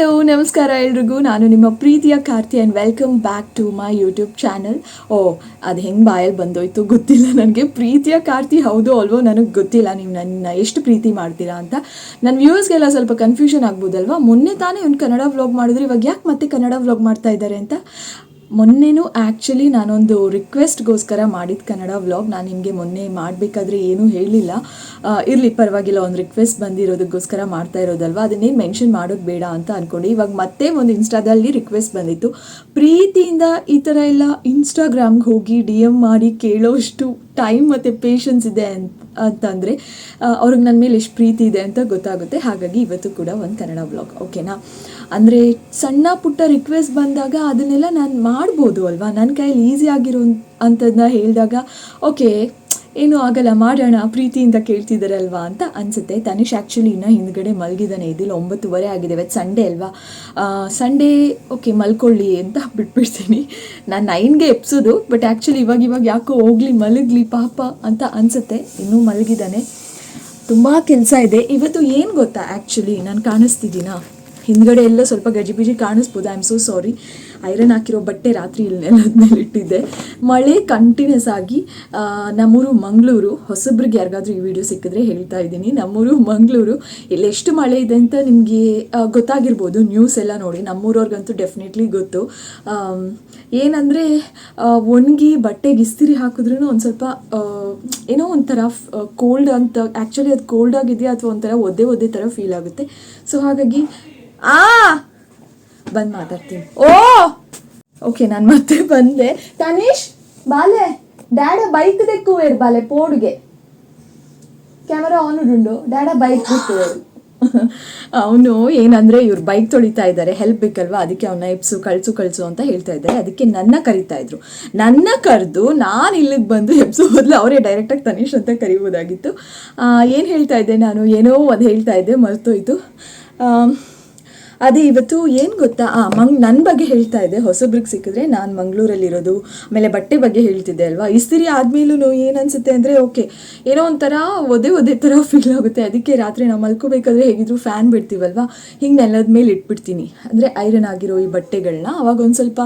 Hello ನಮಸ್ಕಾರ ಎಲ್ರಿಗೂ. ನಾನು ನಿಮ್ಮ ಪ್ರೀತಿಯ Karthi and welcome back to my YouTube channel ಓ, ಅದು ಹೆಂಗೆ ಬಾಯಲ್ಲಿ ಬಂದೋಯ್ತು ಗೊತ್ತಿಲ್ಲ ನನಗೆ. ಪ್ರೀತಿಯ ಕಾರ್ತಿ, ಹೌದು ಅಲ್ವೋ, ನನಗೆ ಗೊತ್ತಿಲ್ಲ. ನೀವು ನನ್ನ ಎಷ್ಟು ಪ್ರೀತಿ ಮಾಡ್ತೀರಾ ಅಂತ. ನನ್ನ ವ್ಯೂವರ್ಸ್ಗೆಲ್ಲ ಸ್ವಲ್ಪ ಕನ್ಫ್ಯೂಷನ್ ಆಗ್ಬೋದಲ್ವಾ? ಮೊನ್ನೆ ತಾನೇ ಒಂದು ಕನ್ನಡ ವ್ಲಾಗ್ ಮಾಡಿದ್ರು, ಇವಾಗ ಯಾಕೆ ಮತ್ತೆ ಕನ್ನಡ ವ್ಲಾಗ್ ಮಾಡ್ತಾ ಇದ್ದಾರೆ ಅಂತ? ಮೊನ್ನೆನೂ ಆ್ಯಕ್ಚುಲಿ ನಾನೊಂದು ರಿಕ್ವೆಸ್ಟ್ಗೋಸ್ಕರ ಮಾಡಿದ ಕನ್ನಡ ವ್ಲಾಗ್ ನಾನು ನಿಮಗೆ ಮೊನ್ನೆ ಮಾಡಬೇಕಾದ್ರೆ ಏನೂ ಹೇಳಲಿಲ್ಲ ಇರಲಿ, ಪರವಾಗಿಲ್ಲ, ಒಂದು ರಿಕ್ವೆಸ್ಟ್ ಬಂದಿರೋದಕ್ಕೋಸ್ಕರ ಮಾಡ್ತಾ ಇರೋದಲ್ವಾ? ಅದನ್ನೇ ಮೆನ್ಷನ್ ಮಾಡೋದು ಬೇಡ ಅಂತ ಅಂದ್ಕೊಂಡು ಇವಾಗ ಮತ್ತೆ ಒಂದು ಇನ್ಸ್ಟಾದಲ್ಲಿ ರಿಕ್ವೆಸ್ಟ್ ಬಂದಿತ್ತು. ಪ್ರೀತಿಯಿಂದ ಈ ಥರ ಎಲ್ಲ ಇನ್ಸ್ಟಾಗ್ರಾಮ್ಗೆ ಹೋಗಿ ಡಿ ಎಂ ಮಾಡಿ ಕೇಳೋಷ್ಟು ಟೈಮ್ ಮತ್ತು ಪೇಷನ್ಸ್ ಇದೆ ಅಂತ ಅಂತಂದರೆ ಅವ್ರಿಗೆ ನನ್ನ ಮೇಲೆ ಎಷ್ಟು ಪ್ರೀತಿ ಇದೆ ಅಂತ ಗೊತ್ತಾಗುತ್ತೆ. ಹಾಗಾಗಿ ಇವತ್ತು ಕೂಡ ಒಂದು ಕನ್ನಡ ಬ್ಲಾಗ್ ಓಕೆನಾ ಅಂದರೆ ಸಣ್ಣ ಪುಟ್ಟ ರಿಕ್ವೆಸ್ಟ್ ಬಂದಾಗ ಅದನ್ನೆಲ್ಲ ನಾನು ಮಾಡ್ಬೋದು ಅಲ್ವಾ? ನನ್ನ ಕೈಯಲ್ಲಿ ಈಸಿ ಆಗಿರೋ ಅಂಥದ್ದನ್ನ ಹೇಳಿದಾಗ, ಓಕೆ, ಏನೂ ಆಗಲ್ಲ, ಮಾಡೋಣ, ಪ್ರೀತಿಯಿಂದ ಕೇಳ್ತಿದ್ದಾರಲ್ವಾ ಅಂತ ಅನಿಸುತ್ತೆ. ತನಿಷ್ ಆ್ಯಕ್ಚುಲಿ ಇನ್ನೂ ಹಿಂದ್ಗಡೆ ಮಲಗಿದ್ದಾನೆ ಇದಿಲ್ಲ ಒಂಬತ್ತುವರೆ ಆಗಿದೆ. ಇವತ್ತು ಸಂಡೇ ಅಲ್ವಾ? ಸಂಡೇ ಓಕೆ, ಮಲ್ಕೊಳ್ಳಿ ಅಂತ ಬಿಟ್ಬಿಡ್ತೀನಿ. ನಾನು ನೈನ್ಗೆ ಎಪ್ಸೋದು ಬಟ್ ಆ್ಯಕ್ಚುಲಿ ಇವಾಗ ಇವಾಗ ಯಾಕೋ ಹೋಗ್ಲಿ, ಮಲಗಲಿ, ಪಾಪ ಅಂತ ಅನಿಸುತ್ತೆ. ಇನ್ನೂ ಮಲಗಿದ್ದಾನೆ ತುಂಬ ಕೆಲಸ ಇದೆ. ಇವತ್ತು ಏನು ಗೊತ್ತಾ ಆ್ಯಕ್ಚುಲಿ ನಾನು ಕಾಣಿಸ್ತಿದ್ದೀನಾ? ಹಿಂದ್ಗಡೆ ಎಲ್ಲ ಸ್ವಲ್ಪ ಗಜಿಬಿಜಿ ಕಾಣಿಸ್ಬೋದು. I am so sorry iron ಹಾಕಿರೋ ಬಟ್ಟೆ ರಾತ್ರಿ ಇಲ್ಲಿ ನೆಲದ್ಮೇಲೆ ಇಟ್ಟಿದ್ದೆ ಮಳೆ ಕಂಟಿನ್ಯೂಸ್ ಆಗಿ ನಮ್ಮೂರು ಮಂಗಳೂರು, ಹೊಸಬ್ರಿಗೆ ಯಾರಿಗಾದ್ರೂ ಈ ವಿಡಿಯೋ ಸಿಕ್ಕಿದ್ರೆ ಹೇಳ್ತಾ ಇದ್ದೀನಿ. ನಮ್ಮೂರು ಮಂಗಳೂರು, ಇಲ್ಲಿ ಎಷ್ಟು ಮಳೆ ಇದೆ ಅಂತ ನಿಮಗೆ ಗೊತ್ತಾಗಿರ್ಬೋದು. ನ್ಯೂಸ್ ಎಲ್ಲ ನೋಡಿ, ನಮ್ಮೂರವ್ರಿಗಂತೂ ಡೆಫಿನೆಟ್ಲಿ ಗೊತ್ತು. ಏನಂದರೆ ಒಣಗಿ ಬಟ್ಟೆ ಗಿಸ್ತಿರಿ ಹಾಕಿದ್ರೂ ಒಂದು ಸ್ವಲ್ಪ ಏನೋ ಒಂಥರ ಕೋಲ್ಡ್ ಅಂತ ಆ್ಯಕ್ಚುಲಿ ಅದು ಕೋಲ್ಡ್ ಆಗಿದೆಯಾ ಅಥವಾ ಒಂಥರ ಒದ್ದೆ ಒದ್ದೆ ಥರ ಫೀಲ್ ಆಗುತ್ತೆ. ಸೊ ಹಾಗಾಗಿ ಆ, ಬಂದು ಮಾತಾಡ್ತೀನಿ. ಓ, ಓಕೆ, ನಾನು ಮತ್ತೆ ಬಂದೆ. ತನೀಶ್ ಬಾಲೆ, ಡ್ಯಾಡ ಬೈಕ್ ದೆಕ್ಕುವೇರು ಬಾಲೆ ಪೋಡ್ಗೆ. ಕ್ಯಾಮರಾ ಆನ್ ಉಂಡು. ಡ್ಯಾಡ ಬೈಕ್ ಬಿಟ್ಟುವರು ಅವನು ಏನಂದ್ರೆ ಇವ್ರು ಬೈಕ್ ತೊಳಿತಾ ಇದ್ದಾರೆ. ಹೆಲ್ಪ್ ಬೇಕಲ್ವಾ? ಅದಕ್ಕೆ ಅವನ್ನ ಎಪ್ಸು ಕಳ್ಸು ಕಳ್ಸು ಅಂತ ಹೇಳ್ತಾ ಇದ್ದಾರೆ. ಅದಕ್ಕೆ ನನ್ನ ಕರಿತಾ ಇದ್ರು. ನನ್ನ ಕರೆದು ನಾನು ಇಲ್ಲಿಗೆ ಬಂದು ಎಪ್ಸು ಬದಲು ಅವರೇ ಡೈರೆಕ್ಟಾಗಿ ತನೀಶ್ ಅಂತ ಕರಿಬೋದಾಗಿತ್ತು. ಏನು ಹೇಳ್ತಾ ಇದ್ದೆ ನಾನು? ಏನೋ ಅದು ಹೇಳ್ತಾ ಇದ್ದೆ, ಮರ್ತೋಯ್ತು. ಅದೇ ಇವತ್ತು ಏನು ಗೊತ್ತಾ? ಆ, ಮಂಗ್ ನನ್ನ ಬಗ್ಗೆ ಹೇಳ್ತಾ ಇದ್ದೆ. ಹೊಸಬ್ರಿಗೆ ಸಿಕ್ಕಿದ್ರೆ ನಾನು ಮಂಗಳೂರಲ್ಲಿರೋದು. ಆಮೇಲೆ ಬಟ್ಟೆ ಬಗ್ಗೆ ಹೇಳ್ತಿದ್ದೆ ಅಲ್ವಾ? ಇಸ್ತಿರಿ ಆದಮೇಲೂ ಏನು ಅನಿಸುತ್ತೆ ಅಂದರೆ, ಓಕೆ, ಏನೋ ಒಂಥರ ಒದೆ ಒದೆ ಥರ ಫೀಲ್ ಆಗುತ್ತೆ. ಅದಕ್ಕೆ ರಾತ್ರಿ ನಾವು ಮಲ್ಕೋಬೇಕಾದ್ರೆ ಹೇಗಿದ್ರು ಫ್ಯಾನ್ ಬಿಡ್ತೀವಲ್ವಾ? ಹಿಂಗೆ ನೆಲದ ಮೇಲೆ ಇಟ್ಬಿಡ್ತೀನಿ. ಅಂದರೆ ಐರನ್ ಆಗಿರೋ ಈ ಬಟ್ಟೆಗಳನ್ನ ಅವಾಗ ಒಂದು ಸ್ವಲ್ಪ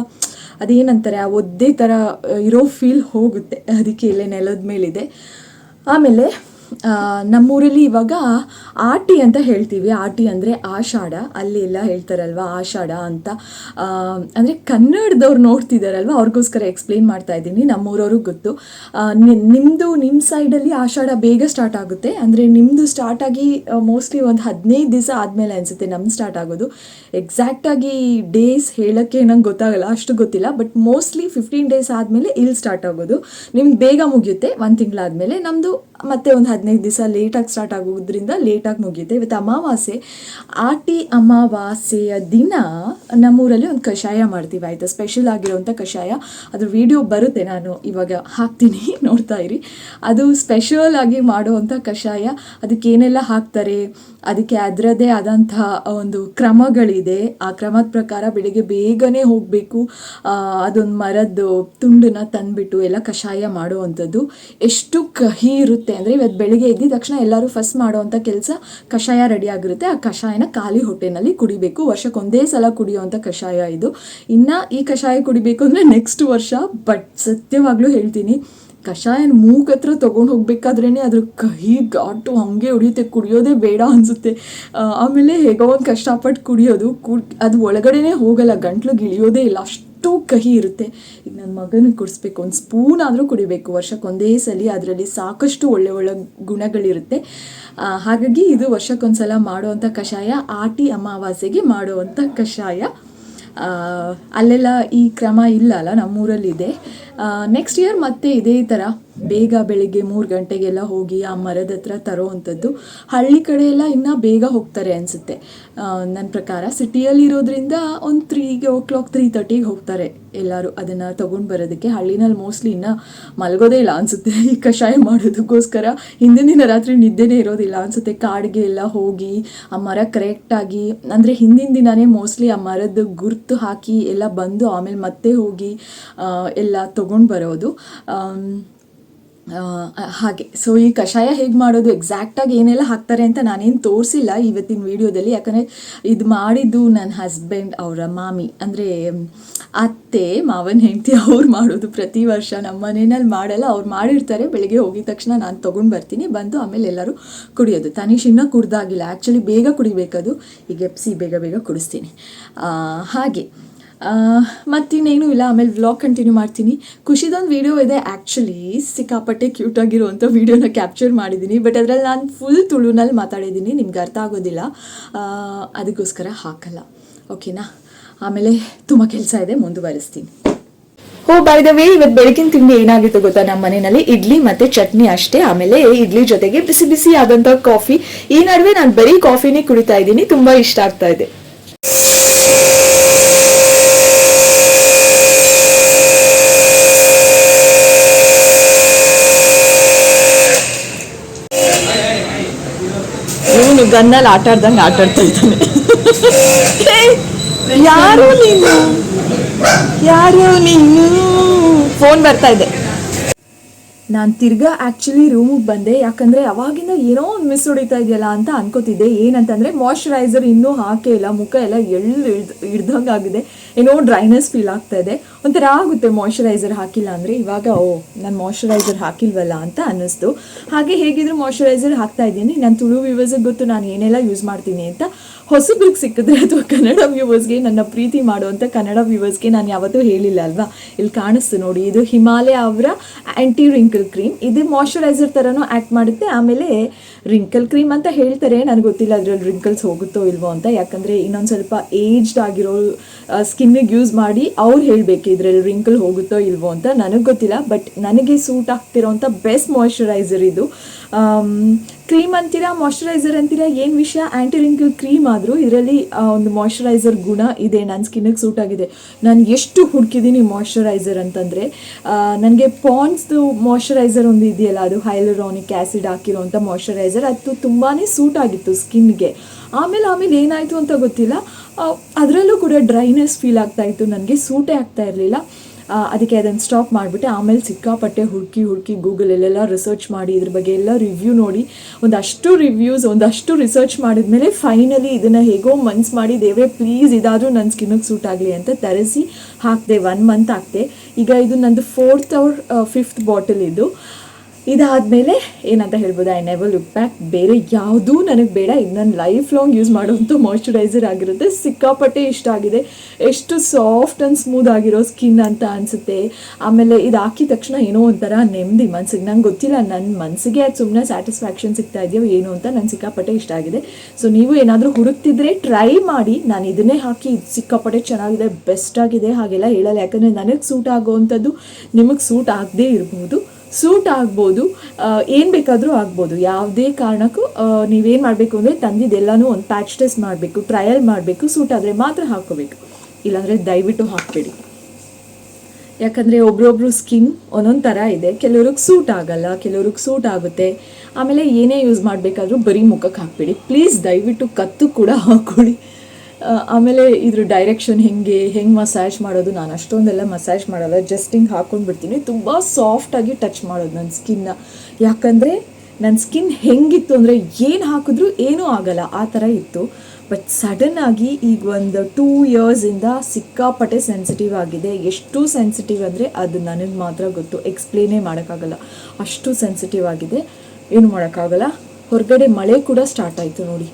ಅದೇನಂತಾರೆ, ಆ ಒದ್ದೆ ಥರ ಇರೋ ಫೀಲ್ ಹೋಗುತ್ತೆ. ಅದಕ್ಕೆ ಇಲ್ಲೇ ನೆಲದ ಮೇಲಿದೆ. ಆಮೇಲೆ ನಮ್ಮೂರಲ್ಲಿ ಇವಾಗ ಆಟಿ ಅಂತ ಹೇಳ್ತೀವಿ. ಆಟಿ ಅಂದರೆ ಆಷಾಢ. ಅಲ್ಲಿ ಎಲ್ಲ ಹೇಳ್ತಾರಲ್ವ, ಆಷಾಢ ಅಂತ. ಅಂದರೆ ಕನ್ನಡದವ್ರು ನೋಡ್ತಿದ್ದಾರಲ್ವ ಅವ್ರಿಗೋಸ್ಕರ ಎಕ್ಸ್ಪ್ಲೇನ್ ಮಾಡ್ತಾ ಇದ್ದೀನಿ. ನಮ್ಮೂರವ್ರಿಗೆ ಗೊತ್ತು. ನಿಮ್ಮದು ನಿಮ್ಮ ಸೈಡಲ್ಲಿ ಆಷಾಢ ಬೇಗ ಸ್ಟಾರ್ಟ್ ಆಗುತ್ತೆ. ಅಂದರೆ ನಿಮ್ಮದು ಸ್ಟಾರ್ಟ್ ಆಗಿ ಮೋಸ್ಟ್ಲಿ ಒಂದು ಹದಿನೈದು ದಿವಸ ಆದಮೇಲೆ ಅನಿಸುತ್ತೆ ನಮ್ಮ ಸ್ಟಾರ್ಟ್ ಆಗೋದು. ಎಕ್ಸಾಕ್ಟಾಗಿ ಡೇಸ್ ಹೇಳೋಕ್ಕೆ ನಂಗೆ ಗೊತ್ತಾಗಲ್ಲ, ಅಷ್ಟು ಗೊತ್ತಿಲ್ಲ. ಬಟ್ ಮೋಸ್ಟ್ಲಿ ಫಿಫ್ಟೀನ್ ಡೇಸ್ ಆದಮೇಲೆ ಇಲ್ಲಿ ಸ್ಟಾರ್ಟ್ ಆಗೋದು. ನಿಮ್ಗೆ ಬೇಗ ಮುಗಿಯುತ್ತೆ. ಒಂದು ತಿಂಗಳಾದಮೇಲೆ. ನಮ್ಮದು ಮತ್ತೆ ಒಂದು ಹದಿನೈದು ದಿವಸ ಲೇಟಾಗಿ ಸ್ಟಾರ್ಟ್ ಆಗೋದ್ರಿಂದ ಲೇಟಾಗಿ ಮುಗಿಯುತ್ತೆ. ಇವತ್ತು ಅಮಾವಾಸ್ಯೆ. ಆಟಿ ಅಮಾವಾಸ್ಯೆಯ ದಿನ ನಮ್ಮೂರಲ್ಲಿ ಒಂದು ಕಷಾಯ ಮಾಡ್ತೀವಿ ಆಯಿತಾ? ಸ್ಪೆಷಲ್ ಆಗಿರೋವಂಥ ಕಷಾಯ. ಅದ್ರ ವಿಡಿಯೋ ಬರುತ್ತೆ, ನಾನು ಇವಾಗ ಹಾಕ್ತೀನಿ. ನೋಡ್ತಾ ಇರಿ. ಅದು ಸ್ಪೆಷಲ್ ಆಗಿ ಮಾಡುವಂಥ ಕಷಾಯ. ಅದಕ್ಕೆ ಏನೆಲ್ಲ ಹಾಕ್ತಾರೆ? ಅದಕ್ಕೆ ಅದರದ್ದೇ ಆದಂತಹ ಒಂದು ಕ್ರಮಗಳಿದೆ. ಆ ಕ್ರಮದ ಪ್ರಕಾರ ಬೆಳಿಗ್ಗೆ ಬೇಗನೆ ಹೋಗಬೇಕು. ಅದೊಂದು ಮರದ್ದು ತುಂಡನ್ನ ತಂದುಬಿಟ್ಟು ಎಲ್ಲ ಕಷಾಯ ಮಾಡುವಂಥದ್ದು. ಎಷ್ಟು ಕಹಿ ಇರುತ್ತೆ ಅಂದರೆ ಇವತ್ತು ಬೆಳಿಗ್ಗೆ ಎದ್ದಿದ ತಕ್ಷಣ ಎಲ್ಲರೂ ಫಸ್ಟ್ ಮಾಡುವಂಥ ಕೆಲಸ ಕಷಾಯ ರೆಡಿ ಆಗಿರುತ್ತೆ. ಆ ಕಷಾಯನ ಖಾಲಿ ಹೊಟ್ಟೆನಲ್ಲಿ ಕುಡಿಬೇಕು. ವರ್ಷಕ್ಕೆ ಒಂದೇ ಸಲ ಕುಡಿಯುವಂಥ ಕಷಾಯ ಇದು. ಇನ್ನು ಈ ಕಷಾಯ ಕುಡಿಬೇಕು ಅಂದರೆ ನೆಕ್ಸ್ಟ್ ವರ್ಷ ಬಟ್ ಸತ್ಯವಾಗ್ಲೂ ಹೇಳ್ತೀನಿ, ಕಷಾಯನ ಮೂಗ್ ಹತ್ರ ತೊಗೊಂಡು ಹೋಗ್ಬೇಕಾದ್ರೇ ಅದ್ರ ಕಹಿ ಘಾಟು ಹಂಗೆ ಹೊಡಿಯುತ್ತೆ ಕುಡಿಯೋದೇ ಬೇಡ ಅನಿಸುತ್ತೆ. ಆಮೇಲೆ ಹೇಗೋ ಒಂದು ಕಷ್ಟಪಟ್ಟು ಕುಡಿಯೋದು. ಕುಡ್, ಅದು ಒಳಗಡೆನೇ ಹೋಗಲ್ಲ. ಗಂಟ್ಲು ಗಿಳಿಯೋದೇ ಇಲ್ಲ. ಅಷ್ಟು ಕಹಿ ಇರುತ್ತೆ. ಈಗ ನನ್ನ ಮಗನಿಗೆ ಕುಡಿಸ್ಬೇಕು, ಒಂದು ಸ್ಪೂನ್ ಆದರೂ ಕುಡಿಬೇಕು. ವರ್ಷಕ್ಕೆ ಒಂದೇ ಸಲ ಅದರಲ್ಲಿ ಸಾಕಷ್ಟು ಒಳ್ಳೆ ಒಳ್ಳೆ ಗುಣಗಳಿರುತ್ತೆ. ಹಾಗಾಗಿ ಇದು ವರ್ಷಕ್ಕೊಂದ್ಸಲ ಮಾಡುವಂಥ ಕಷಾಯ, ಆಟಿ ಅಮಾವಾಸ್ಯೆಗೆ ಮಾಡುವಂಥ ಕಷಾಯ. ಅಲ್ಲೆಲ್ಲ ಈ ಕ್ರಮ ಇಲ್ಲ ಅಲ್ಲ, ನಮ್ಮೂರಲ್ಲಿದೆ. ನೆಕ್ಸ್ಟ್ ಇಯರ್ ಮತ್ತೆ ಇದೇ ಥರ ಬೇಗ ಬೆಳಿಗ್ಗೆ ಮೂರು ಗಂಟೆಗೆಲ್ಲ ಹೋಗಿ ಆ ಮರದ ಹತ್ರ ತರೋ ಅಂಥದ್ದು. ಹಳ್ಳಿ ಕಡೆ ಎಲ್ಲ ಇನ್ನೂ ಬೇಗ ಹೋಗ್ತಾರೆ ಅನಿಸುತ್ತೆ. ನನ್ನ ಪ್ರಕಾರ ಸಿಟಿಯಲ್ಲಿ ಇರೋದ್ರಿಂದ ಒಂದು ತ್ರೀಗೆ ಓ ಕ್ಲಾಕ್ ತ್ರೀ ತರ್ಟಿಗೆ ಹೋಗ್ತಾರೆ ಎಲ್ಲರೂ ಅದನ್ನು ತೊಗೊಂಡು ಬರೋದಕ್ಕೆ. ಹಳ್ಳಿನಲ್ಲಿ ಮೋಸ್ಟ್ಲಿ ಇನ್ನೂ ಮಲಗೋದೇ ಇಲ್ಲ ಅನಿಸುತ್ತೆ. ಈ ಕಷಾಯ ಮಾಡೋದಕ್ಕೋಸ್ಕರ ಹಿಂದಿನ ದಿನ ರಾತ್ರಿ ನಿದ್ದೆನೇ ಇರೋದಿಲ್ಲ ಅನಿಸುತ್ತೆ. ಕಾಡಿಗೆ ಎಲ್ಲ ಹೋಗಿ ಆ ಮರ ಕರೆಕ್ಟಾಗಿ ಅಂದರೆ ಹಿಂದಿನ ದಿನವೇ ಮೋಸ್ಟ್ಲಿ ಆ ಮರದ ಗುರ್ತು ಹಾಕಿ ಎಲ್ಲ ಬಂದು ಆಮೇಲೆ ಮತ್ತೆ ಹೋಗಿ ಎಲ್ಲ ತೊಗೊಂಡು ಬರೋದು. ಹಾಗೆ. ಸೊ ಈ ಕಷಾಯ ಹೇಗೆ ಮಾಡೋದು ಎಕ್ಸಾಕ್ಟಾಗಿ ಏನೆಲ್ಲ ಹಾಕ್ತಾರೆ ಅಂತ ನಾನೇನು ತೋರಿಸಿಲ್ಲ ಇವತ್ತಿನ ವಿಡಿಯೋದಲ್ಲಿ. ಯಾಕಂದರೆ ಇದು ಮಾಡಿದ್ದು ನನ್ನ ಹಸ್ಬೆಂಡ್ ಅವರ ಮಾಮಿ. ಅಂದರೆ ಅತ್ತೆ, ಮಾವನ, ಹೆಂಡತಿ ಅವ್ರು ಮಾಡೋದು ಪ್ರತಿ ವರ್ಷ. ನಮ್ಮ ಮನೇನಲ್ಲಿ ಮಾಡಲ್ಲ, ಅವ್ರು ಮಾಡಿರ್ತಾರೆ. ಬೆಳಗ್ಗೆ ಹೋಗಿದ ತಕ್ಷಣ ನಾನು ತೊಗೊಂಡು ಬರ್ತೀನಿ. ಬಂದು ಆಮೇಲೆ ಎಲ್ಲರೂ ಕುಡಿಯೋದು. ತನಿಷ್ ಇನ್ನೂ ಕುಡ್ದಾಗಿಲ್ಲ. ಆ್ಯಕ್ಚುಲಿ ಬೇಗ ಕುಡಿಬೇಕದು. ಈಗ ಎಪ್ಸಿ ಬೇಗ ಬೇಗ ಕುಡಿಸ್ತೀನಿ. ಹಾಗೆ. ಮತ್ತಿನ್ನೇನು ಇಲ್ಲ, ಆಮೇಲೆ ವ್ಲಾಗ್ ಕಂಟಿನ್ಯೂ ಮಾಡ್ತೀನಿ. ಖುಷಿದೊಂದು ವೀಡಿಯೋ ಇದೆ ಆ್ಯಕ್ಚುಲಿ ಸಿಕ್ಕಾಪಟ್ಟೆ ಕ್ಯೂಟ್ ಆಗಿರುವಂಥ ವೀಡಿಯೋನ ಕ್ಯಾಪ್ಚರ್ ಮಾಡಿದ್ದೀನಿ ಬಟ್ ಅದರಲ್ಲಿ ನಾನು ಫುಲ್ ತುಳುನಲ್ಲಿ ಮಾತಾಡಿದ್ದೀನಿ ನಿಮ್ಗೆ ಅರ್ಥ ಆಗೋದಿಲ್ಲ. ಅದಕ್ಕೋಸ್ಕರ ಹಾಕಲ್ಲ. ಓಕೆನಾ ಆಮೇಲೆ ತುಂಬ ಕೆಲಸ ಇದೆ, ಮುಂದುವರಿಸ್ತೀನಿ. ಓ ಬೈ ದ ವೇ ಇವತ್ತು ಬೆಳಗಿನ ತಿಂಡಿ ಏನಾಗಿತ್ತು ಗೊತ್ತಾ ನಮ್ಮ ಮನೆಯಲ್ಲಿ? ಇಡ್ಲಿ ಮತ್ತೆ ಚಟ್ನಿ ಅಷ್ಟೇ, ಆಮೇಲೆ ಇಡ್ಲಿ ಜೊತೆಗೆ ಬಿಸಿ ಬಿಸಿ ಆದಂತ ಕಾಫಿ ಈ ನಡುವೆ ನಾನು ಬರೀ ಕಾಫಿನೇ ಕುಡಿತಾ ಇದ್ದೀನಿ, ತುಂಬಾ ಇಷ್ಟ ಆಗ್ತಾ ಇದೆ. ಗನ್ನಲ್ಲಿ ಆಟ ಆಡ್ದಂಗೆ ಆಟ ಆಡ್ತಾ ಇದ್ದಾನೆ ಯಾರು ನೀನು? ಯಾರು ನೀನು? ಫೋನ್ ಬರ್ತಾ ಇದೆ. ನಾನು ತಿರ್ಗಾ ಆ್ಯಕ್ಚುಲಿ ರೂಮಿಗೆ ಬಂದೆ. ಯಾಕಂದರೆ ಅವಾಗಿಂದ ಏನೋ ಒಂದು ಮಿಸ್ ಹೊಡಿತಾ ಇದೆಯಲ್ಲ ಅಂತ ಅನ್ಕೋತಿದ್ದೆ. ಏನಂತಂದರೆ ಮಾಯಿಶ್ಚರೈಸರ್ ಇನ್ನೂ ಹಾಕೇ ಇಲ್ಲ. ಮುಖ ಎಲ್ಲ ಎಳ್ಳು ಹಿಡ್ದು ಹಿಡ್ದಂಗೆ ಆಗಿದೆ. ಏನೋ ಡ್ರೈನೆಸ್ ಫೀಲ್ ಆಗ್ತಾ ಇದೆ. ಒಂಥರ ಆಗುತ್ತೆ ಮಾಯಶ್ಚರೈಸರ್ ಹಾಕಿಲ್ಲ ಅಂದರೆ. ಇವಾಗ, ಓ, ನಾನು ಮಾಯಶ್ಚರೈಸರ್ ಹಾಕಿಲ್ವಲ್ಲ ಅಂತ ಅನ್ನಿಸ್ತು. ಹಾಗೆ ಹೇಗಿದ್ರು ಮಾಯಶ್ಚರೈಸರ್ ಹಾಕ್ತಾ ಇದ್ದೀನಿ. ನಾನು ತುಳು ವ್ಯೂವರ್ಸಿಗೆ ಗೊತ್ತು ನಾನು ಏನೆಲ್ಲ ಯೂಸ್ ಮಾಡ್ತೀನಿ ಅಂತ. ಹೊಸಬ್ರಿಗೆ ಸಿಕ್ಕಿದ್ರೆ ಅಥವಾ ಕನ್ನಡ ವ್ಯೂವರ್ಸ್ಗೆ ನನ್ನ ಪ್ರೀತಿ ಮಾಡುವಂಥ ಕನ್ನಡ ವ್ಯೂವರ್ಸ್ಗೆ ನಾನು ಯಾವತ್ತೂ ಹೇಳಿಲ್ಲ ಅಲ್ವಾ? ಇಲ್ಲಿ ಕಾಣಿಸ್ತು ನೋಡಿ, ಇದು ಹಿಮಾಲಯ ಅವರ ಆ್ಯಂಟಿ ರಿಂಕಲ್ ಕ್ರೀಮ್ ಇದು ಮಾಯಶ್ಚರೈಸರ್ ಥರನೂ ಆ್ಯಕ್ಟ್ ಮಾಡುತ್ತೆ, ಆಮೇಲೆ ರಿಂಕಲ್ ಕ್ರೀಮ್ ಅಂತ ಹೇಳ್ತಾರೆ. ನನಗೆ ಗೊತ್ತಿಲ್ಲ ಅದರಲ್ಲಿ ರಿಂಕಲ್ಸ್ ಹೋಗುತ್ತೋ ಇಲ್ವೋ ಅಂತ. ಯಾಕಂದರೆ ಇನ್ನೊಂದು ಸ್ವಲ್ಪ ಏಜ್ಡ್ ಆಗಿರೋ ಸ್ಕಿನ್ನಿಗೆ ಯೂಸ್ ಮಾಡಿ ಅವ್ರು ಹೇಳಬೇಕು ಇದರಲ್ಲಿ ರಿಂಕಲ್ ಹೋಗುತ್ತೋ ಇಲ್ವೋ ಅಂತ. ನನಗೆ ಗೊತ್ತಿಲ್ಲ ಬಟ್ ನನಗೆ ಸೂಟ್ ಆಗ್ತಿರೋಂಥ ಬೆಸ್ಟ್ ಮಾಯ್ಶ್ಚರೈಸರ್ ಇದು. ಕ್ರೀಮ್ ಅಂತೀರಾ ಮಾಯ್ಶ್ಚರೈಸರ್ ಅಂತೀರಾ, ಏನು ವಿಷಯ? ಆ್ಯಂಟಿ ರಿಂಕಲ್ ಕ್ರೀಮ್ ಆದರೂ ಇದರಲ್ಲಿ ಒಂದು ಮಾಯ್ಶ್ಚರೈಸರ್ ಗುಣ ಇದೆ. ನನ್ನ ಸ್ಕಿನ್ನಿಗೆ ಸೂಟ್ ಆಗಿದೆ. ನಾನು ಎಷ್ಟು ಹುಡುಕಿದ್ದೀನಿ ಮಾಯ್ಶ್ಚರೈಸರ್ ಅಂತಂದರೆ ನನಗೆ ಪಾಂಡ್ಸ್ದು ಮಾಯ್ಶ್ಚರೈಸರ್ ಒಂದು ಇದೆಯಲ್ಲ, ಅದು ಹೈಲರಾನಿಕ್ ಆ್ಯಸಿಡ್ ಹಾಕಿರೋಂಥ ಮಾಯ್ಶ್ಚರೈಸರ್ ಅದು ತುಂಬಾ ಸೂಟ್ ಆಗಿತ್ತು ಸ್ಕಿನ್ಗೆ ಆಮೇಲೆ ಆಮೇಲೆ ಏನಾಯಿತು ಅಂತ ಗೊತ್ತಿಲ್ಲ. ಅದರಲ್ಲೂ ಕೂಡ ಡ್ರೈನೆಸ್ ಫೀಲ್ ಆಗ್ತಾ ಇತ್ತು. ನನಗೆ ಸೂಟೇ ಆಗ್ತಾ ಇರಲಿಲ್ಲ. ಅದಕ್ಕೆ ಅದನ್ನು ಸ್ಟಾಪ್ ಮಾಡಿಬಿಟ್ಟೆ ಆಮೇಲೆ ಸಿಕ್ಕಾಪಟ್ಟೆ ಹುಡುಕಿ ಹುಡುಕಿ ಗೂಗಲಲ್ಲೆಲ್ಲ ರಿಸರ್ಚ್ ಮಾಡಿ, ಇದ್ರ ಬಗ್ಗೆ ಎಲ್ಲ ರಿವ್ಯೂ ನೋಡಿ, ಒಂದಷ್ಟು ರಿವ್ಯೂಸ್ ಒಂದಷ್ಟು ರಿಸರ್ಚ್ ಮಾಡಿದ್ಮೇಲೆ ಫೈನಲಿ ಇದನ್ನು ಹೇಗೋ ಮನ್ಸ್ ಮಾಡಿ, ದೇವ್ರೆ ಪ್ಲೀಸ್ ಇದಾದರೂ ನನ್ನ ಸ್ಕಿನ್ನಿಗೆ ಸೂಟ್ ಆಗಲಿ ಅಂತ ತರಿಸಿ ಹಾಕಿದೆ ಒನ್ ಮಂತ್ ಹಾಕಿದೆ. ಈಗ ಇದು ನಂದು ಫೋರ್ತ್ ಅವ್ರ ಫಿಫ್ತ್ ಬಾಟಲ್ ಇದು. ಇದಾದಮೇಲೆ ಏನಂತ ಹೇಳ್ಬೋದು? ಐ ನೆವರ್ ಲುಕ್ ಬ್ಯಾಕ್ ಬೇರೆ ಯಾವುದೂ ನನಗೆ ಬೇಡ. ಇದು ನನ್ನ ಲೈಫ್ ಲಾಂಗ್ ಯೂಸ್ ಮಾಡುವಂಥ ಮಾಯ್ಶ್ಚರೈಸರ್ ಆಗಿರುತ್ತೆ. ಸಿಕ್ಕಾಪಟ್ಟೆ ಇಷ್ಟ ಆಗಿದೆ. ಎಷ್ಟು ಸಾಫ್ಟ್ ಆ್ಯಂಡ್ ಸ್ಮೂತ್ ಆಗಿರೋ ಸ್ಕಿನ್ ಅಂತ ಅನಿಸುತ್ತೆ. ಆಮೇಲೆ ಇದು ಹಾಕಿದ ತಕ್ಷಣ ಏನೋ ಒಂಥರ ನೆಮ್ಮದಿ ಮನ್ಸಿಗೆ. ನಂಗೆ ಗೊತ್ತಿಲ್ಲ ನನ್ನ ಮನಸ್ಸಿಗೆ ಅದು ಸುಮ್ಮನೆ ಸ್ಯಾಟಿಸ್ಫ್ಯಾಕ್ಷನ್ ಸಿಗ್ತಾ ಇದೆಯೋ ಏನು ಅಂತ ನಂಗೆ ಸಿಕ್ಕಾಪಟ್ಟೆ ಇಷ್ಟ ಆಗಿದೆ. ಸೊ ನೀವು ಏನಾದರೂ ಹುಡುಕ್ತಿದ್ರೆ ಟ್ರೈ ಮಾಡಿ. ನಾನು ಇದನ್ನೇ ಹಾಕಿ ಇದು ಸಿಕ್ಕಾಪಟ್ಟೆ ಚೆನ್ನಾಗಿದೆ ಬೆಸ್ಟ್ ಆಗಿದೆ ಹಾಗೆಲ್ಲ ಹೇಳಲ್ಲ. ಯಾಕಂದರೆ ನನಗೆ ಸೂಟ್ ಆಗೋವಂಥದ್ದು ನಿಮಗೆ ಸೂಟ್ ಆಗದೇ ಇರ್ಬೋದು. ಸೂಟ್ ಆಗ್ಬೋದು ಏನು ಬೇಕಾದರೂ ಆಗ್ಬೋದು. ಯಾವುದೇ ಕಾರಣಕ್ಕೂ ನೀವೇನು ಮಾಡಬೇಕು ಅಂದರೆ ತಂದಿದ್ದೆಲ್ಲನೂ ಒಂದು ಪ್ಯಾಚ್ ಟೆಸ್ಟ್ ಮಾಡಬೇಕು ಟ್ರಯಲ್ ಮಾಡಬೇಕು, ಸೂಟ್ ಆದರೆ ಮಾತ್ರ ಹಾಕೋಬೇಕು ಇಲ್ಲಾಂದರೆ ದಯವಿಟ್ಟು ಹಾಕಬೇಡಿ. ಯಾಕಂದರೆ ಒಬ್ರೊಬ್ರು ಸ್ಕಿನ್ ಒಂದೊಂದು ಥರ ಇದೆ. ಕೆಲವ್ರಿಗೆ ಸೂಟ್ ಆಗಲ್ಲ, ಕೆಲವ್ರಿಗೆ ಸೂಟ್ ಆಗುತ್ತೆ. ಆಮೇಲೆ ಏನೇ ಯೂಸ್ ಮಾಡಬೇಕಾದ್ರೂ ಬರೀ ಮುಖಕ್ಕೆ ಹಾಕಬೇಡಿ. ಪ್ಲೀಸ್ ದಯವಿಟ್ಟು ಕತ್ತು ಕೂಡ ಹಾಕ್ಕೊಳ್ಳಿ. ಆಮೇಲೆ ಇದ್ರ ಡೈರೆಕ್ಷನ್ ಹೆಂಗೆ ಹೆಂಗೆ ಮಸಾಜ್ ಮಾಡೋದು, ನಾನು ಅಷ್ಟೊಂದೆಲ್ಲ ಮಸಾಜ್ ಮಾಡಲ್ಲ ಜಸ್ಟ್ ಹಿಂಗೆ ಹಾಕೊಂಡು ಬಿಡ್ತೀನಿ. ತುಂಬ ಸಾಫ್ಟಾಗಿ ಟಚ್ ಮಾಡೋದು ನನ್ನ ಸ್ಕಿನ್ನ ಯಾಕಂದರೆ ನನ್ನ ಸ್ಕಿನ್ ಹೆಂಗಿತ್ತು ಅಂದರೆ ಏನು ಹಾಕಿದ್ರೂ ಏನೂ ಆಗಲ್ಲ, ಆ ಥರ ಇತ್ತು. ಬಟ್ ಸಡನ್ ಆಗಿ ಈಗ ಒಂದು ಟೂ ಇಯರ್ಸಿಂದ ಸಿಕ್ಕಾಪಟ್ಟೆ ಸೆನ್ಸಿಟಿವ್ ಆಗಿದೆ. ಎಷ್ಟು ಸೆನ್ಸಿಟಿವ್ ಅಂದರೆ ಅದು ನನಗೆ ಮಾತ್ರ ಗೊತ್ತು. ಎಕ್ಸ್ಪ್ಲೇನೇ ಮಾಡೋಕ್ಕಾಗಲ್ಲ. ಅಷ್ಟು ಸೆನ್ಸಿಟಿವ್ ಆಗಿದೆ. ಏನು ಮಾಡೋಕ್ಕಾಗಲ್ಲ? ಹೊರಗಡೆ ಮಳೆ ಕೂಡ ಸ್ಟಾರ್ಟ್ ಆಯಿತು ನೋಡಿ.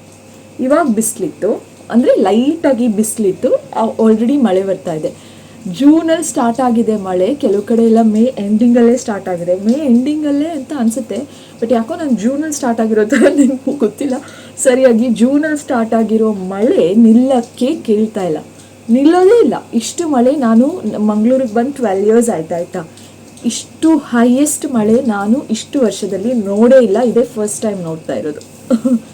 ಇವಾಗ ಬಿಸಿಲಿತ್ತು. ಅಂದರೆ ಲೈಟಾಗಿ ಬಿಸಿಲಿತ್ತು. ಆಲ್ರೆಡಿ ಮಳೆ ಬರ್ತಾ ಇದೆ. ಜೂನಲ್ಲಿ ಸ್ಟಾರ್ಟ್ ಆಗಿದೆ ಮಳೆ. ಕೆಲವು ಕಡೆ ಎಲ್ಲ ಮೇ ಎಂಡಿಂಗಲ್ಲೇ ಸ್ಟಾರ್ಟ್ ಆಗಿದೆ. ಮೇ ಎಂಡಿಂಗಲ್ಲೇ ಅಂತ ಅನಿಸುತ್ತೆ. ಬಟ್ ಯಾಕೋ ನಾನು ಜೂನಲ್ಲಿ ಸ್ಟಾರ್ಟ್ ಆಗಿರೋ ಥರ ನನಗೂ ಗೊತ್ತಿಲ್ಲ. ಸರಿಯಾಗಿ ಜೂನಲ್ಲಿ ಸ್ಟಾರ್ಟ್ ಆಗಿರೋ ಮಳೆ ನಿಲ್ಲಕ್ಕೆ ಕೇಳ್ತಾ ಇಲ್ಲ. ನಿಲ್ಲೋದೇ ಇಲ್ಲ. ಇಷ್ಟು ಮಳೆ ನಾನು ಮಂಗಳೂರಿಗೆ ಬಂದು ಟ್ವೆಲ್ ಇಯರ್ಸ್ ಆಯ್ತಾ ಆಯ್ತಾ? ಇಷ್ಟು ಹೈಯೆಸ್ಟ್ ಮಳೆ ನಾನು ಇಷ್ಟು ವರ್ಷದಲ್ಲಿ ನೋಡೇ ಇಲ್ಲ. ಇದೇ ಫಸ್ಟ್ ಟೈಮ್ ನೋಡ್ತಾ ಇರೋದು.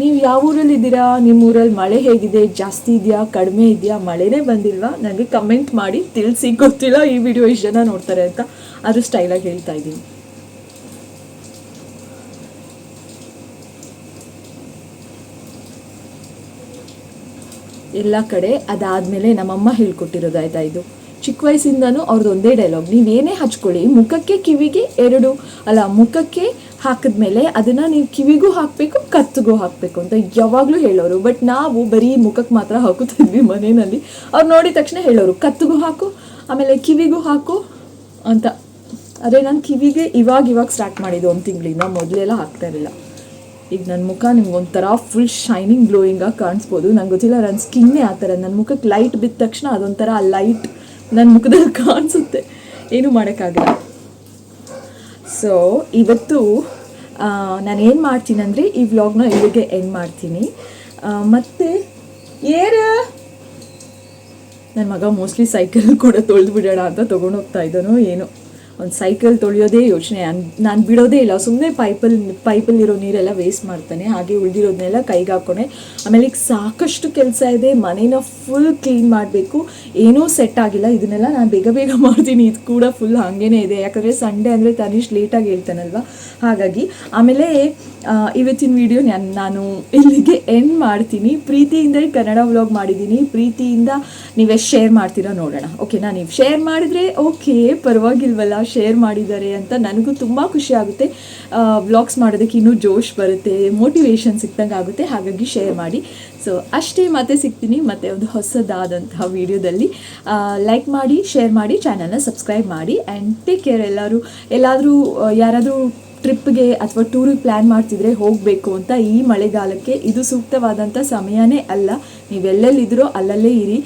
ನೀವು ಯಾವ ಊರಲ್ಲಿ ಇದ್ದೀರಾ? ನಿಮ್ಮ ಊರಲ್ಲಿ ಮಳೆ ಹೇಗಿದೆ? ಜಾಸ್ತಿ ಇದೆಯಾ? ಕಡಿಮೆ ಇದೆಯಾ? ಮಳೆನೇ ಬಂದಿಲ್ವಾ? ನನಗೆ ಕಮೆಂಟ್ ಮಾಡಿ ತಿಳಿಸಿ. ಗೊತ್ತಿಲ್ಲ, ಈ ವಿಡಿಯೋ ಇಷ್ಟು ಜನ ನೋಡ್ತಾರೆ ಅಂತ. ಅದು ಸ್ಟೈಲಾಗಿ ಹೇಳ್ತಾ ಇದ್ದೀನಿ. ಎಲ್ಲ ಕಡೆ ಅದಾದಮೇಲೆ ನಮ್ಮಮ್ಮ ಹೇಳ್ಕೊಟ್ಟಿರೋದು ಆಯ್ತಾ ಇದು? ಚಿಕ್ಕ ವಯಸ್ಸಿಂದನೂ ಅವ್ರದ್ದು ಒಂದೇ ಡೈಲಾಗ್ ನೀವೇನೇ ಹಚ್ಕೊಳ್ಳಿ, ಮುಖಕ್ಕೆ ಕಿವಿಗೆ ಎರಡು, ಅಲ್ಲ ಮುಖಕ್ಕೆ ಹಾಕಿದ್ಮೇಲೆ ಅದನ್ನು ನೀವು ಕಿವಿಗೂ ಹಾಕಬೇಕು, ಕತ್ತಿಗೂ ಹಾಕಬೇಕು ಅಂತ ಯಾವಾಗಲೂ ಹೇಳೋರು. ಬಟ್ ನಾವು ಬರೀ ಮುಖಕ್ಕೆ ಮಾತ್ರ ಹಾಕುತ್ತಿದ್ವಿ ಮನೆಯಲ್ಲಿ. ಅವ್ರು ನೋಡಿದ ತಕ್ಷಣ ಹೇಳೋರು, ಕತ್ತಿಗೂ ಹಾಕು, ಆಮೇಲೆ ಕಿವಿಗೂ ಹಾಕು ಅಂತ. ಅದೇ ನಾನು ಕಿವಿಗೆ ಇವಾಗ ಇವಾಗ ಸ್ಟಾರ್ಟ್ ಮಾಡಿದ್ದು ಒಂದು ತಿಂಗಳಿಂದ, ಮೊದಲೆಲ್ಲ ಹಾಕ್ತಾ ಇರಲಿಲ್ಲ. ಈಗ ನನ್ನ ಮುಖ ನಿಮ್ಗೆ ಒಂಥರ ಫುಲ್ ಶೈನಿಂಗ್ ಗ್ಲೋಯಿಂಗಾಗಿ ಕಾಣಿಸ್ಬೋದು. ನಂಗೆ ಗೊತ್ತಿಲ್ಲ ನನ್ನ ಸ್ಕಿನ್ನೇ ಆ ಥರ. ನನ್ನ ಮುಖಕ್ಕೆ ಲೈಟ್ ಬಿದ್ದ ತಕ್ಷಣ ಅದೊಂಥರ ಲೈಟ್ ನನ್ನ ಮುಖದಲ್ಲಿ ಕಾಣಿಸುತ್ತೆ. ಏನೂ ಮಾಡೋಕ್ಕಾಗಲ್ಲ. ಸೊ ಇವತ್ತು ನಾನು ಏನು ಮಾಡ್ತೀನಿ ಅಂದರೆ ಈ ವ್ಲಾಗ್ನ ಇಲ್ಲಿಗೆ ಎಂಡ್ ಮಾಡ್ತೀನಿ. ಮತ್ತು ಏರು ನನ್ನ ಮಗ ಮೋಸ್ಟ್ಲಿ ಸೈಕಲ್ ಕೂಡ ತೊಳೆದು ಬಿಡೋಣ ಅಂತ ತೊಗೊಂಡೋಗ್ತಾ ಇದ್ದಾನೋ ಏನೋ. ಒಂದು ಸೈಕಲ್ ತೊಳೆಯೋದೇ ಯೋಚನೆ. ನಾನು ಬಿಡೋದೇ ಇಲ್ಲ. ಸುಮ್ಮನೆ ಪೈಪಲ್ಲಿ ಪೈಪಲ್ಲಿರೋ ನೀರೆಲ್ಲ ವೇಸ್ಟ್ ಮಾಡ್ತಾನೆ. ಹಾಗೆ ಉಳಿದಿರೋದನ್ನೆಲ್ಲ ಕೈಗೆ ಹಾಕ್ಕೊಂಡೆ. ಆಮೇಲೆ ಈಗ ಸಾಕಷ್ಟು ಕೆಲಸ ಇದೆ. ಮನೇನ ಫುಲ್ ಕ್ಲೀನ್ ಮಾಡಬೇಕು. ಏನೂ ಸೆಟ್ ಆಗಿಲ್ಲ. ಇದನ್ನೆಲ್ಲ ನಾನು ಬೇಗ ಬೇಗ ಮಾಡ್ತೀನಿ. ಇದು ಕೂಡ ಫುಲ್ ಹಾಗೇನೇ ಇದೆ. ಯಾಕಂದರೆ ಸಂಡೇ ಅಂದರೆ ತನಿಷ್ ಲೇಟಾಗಿ ಹೇಳ್ತಾನಲ್ವ? ಹಾಗಾಗಿ ಆಮೇಲೆ ಇವತ್ತಿನ ವಿಡಿಯೋ ನಾನು ನಾನು ಇಲ್ಲಿಗೆ ಎಂಡ್ ಮಾಡ್ತೀನಿ. ಪ್ರೀತಿಯಿಂದ ಕನ್ನಡ ವ್ಲಾಗ್ ಮಾಡಿದ್ದೀನಿ. ಪ್ರೀತಿಯಿಂದ ನೀವೆಷ್ಟು ಶೇರ್ ಮಾಡ್ತೀರಾ ನೋಡೋಣ. ಓಕೆನಾ ನೀವು ಶೇರ್ ಮಾಡಿದ್ರೆ ಓಕೆ ಪರವಾಗಿಲ್ವಲ್ಲ. ಶೇರ್ ಮಾಡಿದ್ದಾರೆ ಅಂತ ನನಗೂ ತುಂಬ ಖುಷಿ ಆಗುತ್ತೆ. ವ್ಲಾಗ್ಸ್ ಮಾಡೋದಕ್ಕೆ ಇನ್ನೂ ಜೋಶ್ ಬರುತ್ತೆ ಮೋಟಿವೇಶನ್ ಸಿಕ್ಕಂಗೆ ಆಗುತ್ತೆ, ಹಾಗಾಗಿ ಶೇರ್ ಮಾಡಿ. ಸೊ ಅಷ್ಟೇ ಮತ್ತೆ ಸಿಗ್ತೀನಿ ಮತ್ತೆ ಒಂದು ಹೊಸದಾದಂತಹ ವಿಡಿಯೋದಲ್ಲಿ ಲೈಕ್ ಮಾಡಿ ಶೇರ್ ಮಾಡಿ ಚಾನಲ್ನ ಸಬ್ಸ್ಕ್ರೈಬ್ ಮಾಡಿ ಆ್ಯಂಡ್ ಟೇಕ್ ಕೇರ್ ಎಲ್ಲರೂ. ಎಲ್ಲಾದರೂ ಯಾರಾದರೂ ಟ್ರಿಪ್ಗೆ ಅಥವಾ ಟೂರಿಗೆ ಪ್ಲ್ಯಾನ್ ಮಾಡ್ತಿದ್ರೆ ಹೋಗಬೇಕು ಅಂತ ಈ ಮಳೆಗಾಲಕ್ಕೆ ಇದು ಸೂಕ್ತವಾದಂಥ ಸಮಯನೇ ಅಲ್ಲ. ನೀವೆಲ್ಲೆಲ್ಲಿದ್ರೋ ಅಲ್ಲಲ್ಲೇ ಇರಿ.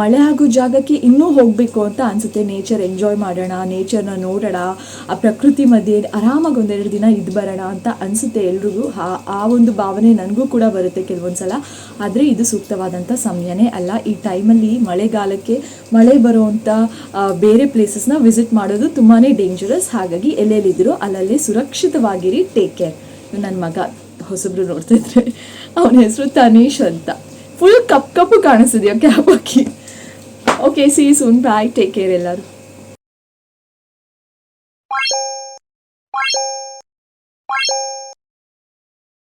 ಮಳೆ ಆಗೋ ಜಾಗಕ್ಕೆ ಇನ್ನೂ ಹೋಗಬೇಕು ಅಂತ ಅನಿಸುತ್ತೆ. ನೇಚರ್ ಎಂಜಾಯ್ ಮಾಡೋಣ ನೇಚರ್ನ ನೋಡೋಣ, ಆ ಪ್ರಕೃತಿ ಮಧ್ಯೆ ಆರಾಮಾಗಿ ಒಂದೆರಡು ದಿನ ಇದ್ದು ಬರೋಣ ಅಂತ ಅನಿಸುತ್ತೆ ಎಲ್ರಿಗೂ. ಆ ಒಂದು ಭಾವನೆ ನನಗೂ ಕೂಡ ಬರುತ್ತೆ ಕೆಲವೊಂದು ಸಲ ಆದರೆ ಇದು ಸೂಕ್ತವಾದಂಥ ಸಮಯನೇ ಅಲ್ಲ. ಈ ಟೈಮಲ್ಲಿ ಮಳೆಗಾಲಕ್ಕೆ ಮಳೆ ಬರುವಂಥ ಬೇರೆ ಪ್ಲೇಸಸ್ನ ವಿಸಿಟ್ ಮಾಡೋದು ತುಂಬಾ ಡೇಂಜರಸ್ ಹಾಗಾಗಿ ಎಲ್ಲೆಲ್ಲಿದ್ದರೂ ಅಲ್ಲಲ್ಲೇ ಸುರಕ್ಷಿತವಾಗಿರಿ ಟೇಕ್ ಕೇರ್ ನನ್ನ ಮಗ, ಹೊಸಬ್ರು ನೋಡ್ತಾ ಇದ್ರೆ. ಅವನ ಹೆಸರು ತನೀಶ್ ಅಂತ. ಫುಲ್ ಕಪ್ ಕಪ್ಪು ಕಾಣಿಸಿದ್ಯಾ ಕ್ಯಾಬ್ ಹಾಕಿ? Okay see soon bye take care ಎಲ್ಲರೂ.